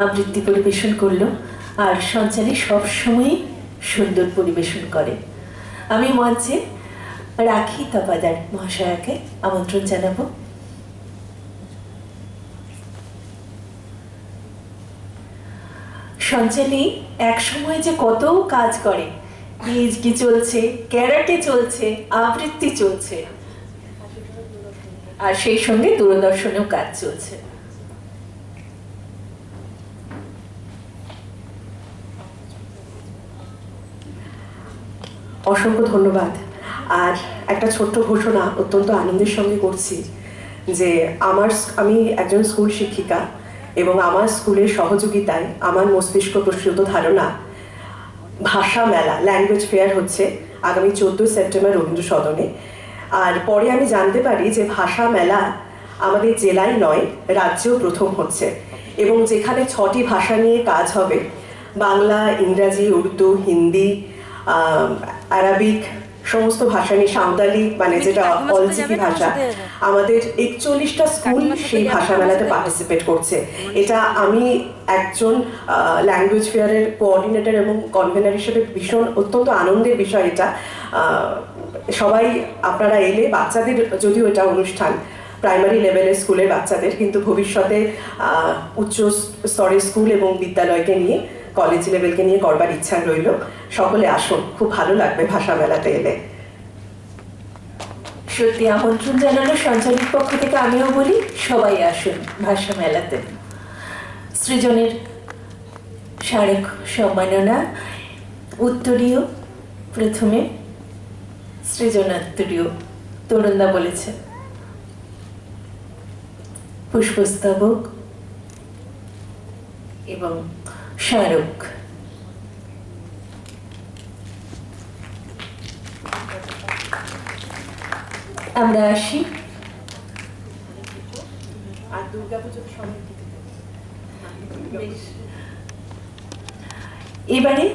আবৃত্তি পরিবেশন করল আর সঞ্চারী সবসময় সুন্দর পরিবেশন করে। আমি মঞ্চে রাখি তপাদার মহাশয়াকে আমন্ত্রণ জানাব। সঞ্চালী এক সময় যে কত কাজ করে। পিএইচডি চলছে, ক্যারাটে চলছে, আবৃত্তি চলছে। আর সেই সঙ্গে দূরদর্শনেও কাজ চলছে। অসংখ্য ধন্যবাদ। আর একটা ছোট্ট ঘোষণা অত্যন্ত আনন্দের সঙ্গে করছি যে আমার আমি একজন স্কুল শিক্ষিকা এবং আমার স্কুলের সহযোগিতায় আমার মস্তিষ্ক প্রসূত ধারণা ভাষা মেলা ল্যাঙ্গুয়েজ ফেয়ার হচ্ছে আগামী চোদ্দোই সেপ্টেম্বর রবীন্দ্র সদনে আর পরে আমি জানতে পারি যে ভাষা মেলা আমাদের জেলায় নয়, রাজ্যেও প্রথম হচ্ছে এবং যেখানে ছটি ভাষা নিয়ে কাজ হবে, বাংলা, ইংরাজি, উর্দু, হিন্দি আরাবিক সমস্ত ভাষা নিয়ে সাঁওতালি মানে যেটা অলচিকি ভাষা আমাদের? একচল্লিশটা স্কুল সেই ভাষা মেলাতে পার্টিসিপেট করছে। এটা আমি একজন ল্যাঙ্গুয়েজ ফেয়ারের কোঅর্ডিনেটর এবং কনভেনার হিসেবে ভীষণ অত্যন্ত আনন্দের বিষয় এটা। সবাই আপনারা এলে বাচ্চাদের যদিও এটা অনুষ্ঠান প্রাইমারি লেভেলের স্কুলের বাচ্চাদের কিন্তু ভবিষ্যতে উচ্চ স্তরের স্কুল এবং বিদ্যালয়কে নিয়ে কলেজ লেভেলকে নিয়ে করবার ইচ্ছা রইল। সকলে আসুন, খুব ভালো লাগবে ভাষা মেলাতে এলে। সত্যি আমন্ত্রণ জানানো সঞ্চালিত পক্ষ থেকে আমিও বলি, সবাই আসুন ভাষা মেলাতে। সৃজনের স্মারক সম্মাননা, উত্তরীয় প্রথমে সৃজনাত্তরীয় তরুণদা বলেছে। পুষ্পস্তবক এবং স্মারক আমরা আসি। এবারে